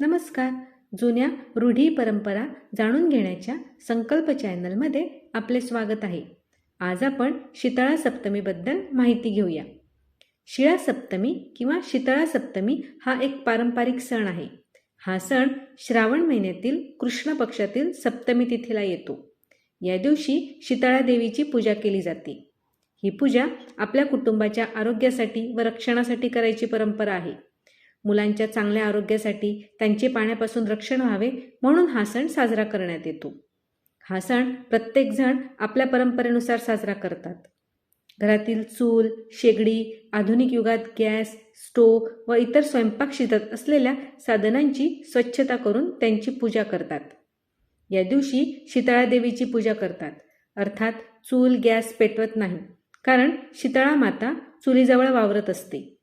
नमस्कार. जुन्या रूढी परंपरा जाणून घेण्याच्या संकल्प चॅनलमध्ये आपले स्वागत आहे. आज आपण शीतळा सप्तमीबद्दल माहिती घेऊया. शिळा सप्तमी किंवा शीतळा सप्तमी हा एक पारंपरिक सण आहे. हा सण श्रावण महिन्यातील कृष्ण पक्षातील सप्तमी तिथीला येतो. या दिवशी शीतळा देवीची पूजा केली जाते. ही पूजा आपल्या कुटुंबाच्या आरोग्यासाठी व रक्षणासाठी करायची परंपरा आहे. मुलांच्या चांगल्या आरोग्यासाठी त्यांचे पाण्यापासून रक्षण व्हावे म्हणून हा सण साजरा करण्यात येतो. हा सण प्रत्येकजण आपल्या परंपरेनुसार साजरा करतात. घरातील चूल शेगडी आधुनिक युगात गॅस स्टोव व इतर स्वयंपाक शिजत असलेल्या साधनांची स्वच्छता करून त्यांची पूजा करतात. या दिवशी शीतळा देवीची पूजा करतात. अर्थात चूल गॅस पेटवत नाही कारण शीतळा माता चुलीजवळ वावरत असते.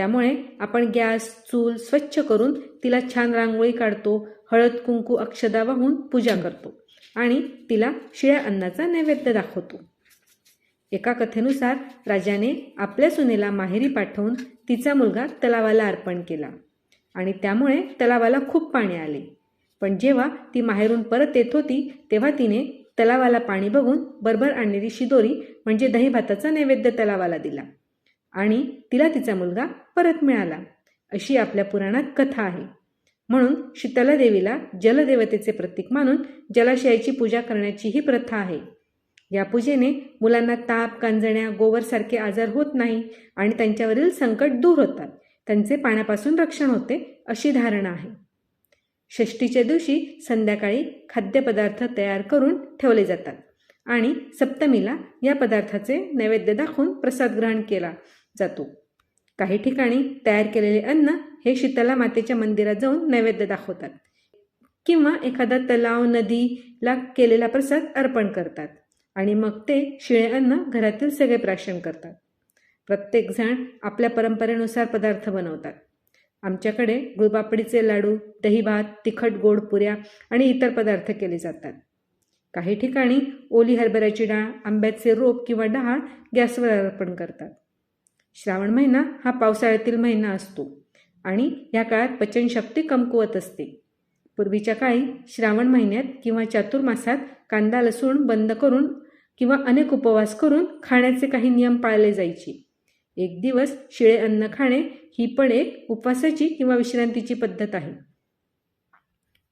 त्यामुळे आपण गॅस चूल स्वच्छ करून तिला छान रांगोळी काढतो हळद कुंकू अक्षदा वाहून पूजा करतो आणि तिला शिळ्या अन्नाचा नैवेद्य दाखवतो. एका कथेनुसार राजाने आपल्या सुनेला माहेरी पाठवून तिचा मुलगा तलावाला अर्पण केला आणि त्यामुळे तलावाला खूप पाणी आले. पण जेव्हा ती माहेरून परत येत होती तेव्हा तिने तलावाला पाणी बघून बरोबर आणलेली शिदोरी म्हणजे दही भाताचा नैवेद्य तलावाला दिला. आणि तिला तिचा मुलगा परत मिळाला. अशी आपल्या पुराणात कथा आहे. म्हणून शीतला देवीला जलदेवतेचे प्रतीक मानून जलाशयाची पूजा करण्याची ही प्रथा आहे. या पूजेने मुलांना ताप कांजण्या गोवरसारखे आजार होत नाही आणि त्यांच्यावरील संकट दूर होतात. त्यांचे पाण्यापासून रक्षण होते अशी धारणा आहे. षष्टीच्या दिवशी संध्याकाळी खाद्यपदार्थ तयार करून ठेवले जातात आणि सप्तमीला या पदार्थाचे नैवेद्य दाखवून प्रसाद ग्रहण केला. जातो. काही ठिकाणी तयार केलेले अन्न हे शीतला मातेच्या मंदिरात जाऊन नैवेद्य दाखवतात. किंवा एखादा तलाव नदीला केलेला प्रसाद अर्पण करतात. आणि मग ते शिळे अन्न घरातील सगळे प्राशन करतात. प्रत्येकजण आपल्या परंपरेनुसार पदार्थ बनवतात. आमच्याकडे गुळपापडीचे लाडू दहीभात तिखट गोड पुऱ्या आणि इतर पदार्थ केले जातात. काही ठिकाणी ओली हरभऱ्याची डाळ आंब्याचे रोप किंवा डहाळ गॅसवर अर्पण करतात. श्रावण महिना हा पावसाळ्यातील महिना असतो आणि या काळात पचनशक्ती कमकुवत असते. पूर्वीच्या काळी श्रावण महिन्यात किंवा चातुर्मासात कांदा लसूण बंद करून किंवा अनेक उपवास करून खाण्याचे काही नियम पाळले जायचे. एक दिवस शिळे अन्न खाणे ही पण एक उपवासाची किंवा विश्रांतीची पद्धत आहे.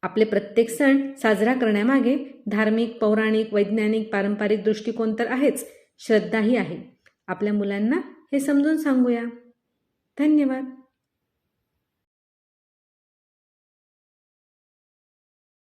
आपले प्रत्येक सण साजरा करण्यामागे धार्मिक पौराणिक वैज्ञानिक पारंपरिक दृष्टिकोन तर आहेच श्रद्धाही आहे. आपल्या मुलांना हे समजून सांगूया. धन्यवाद.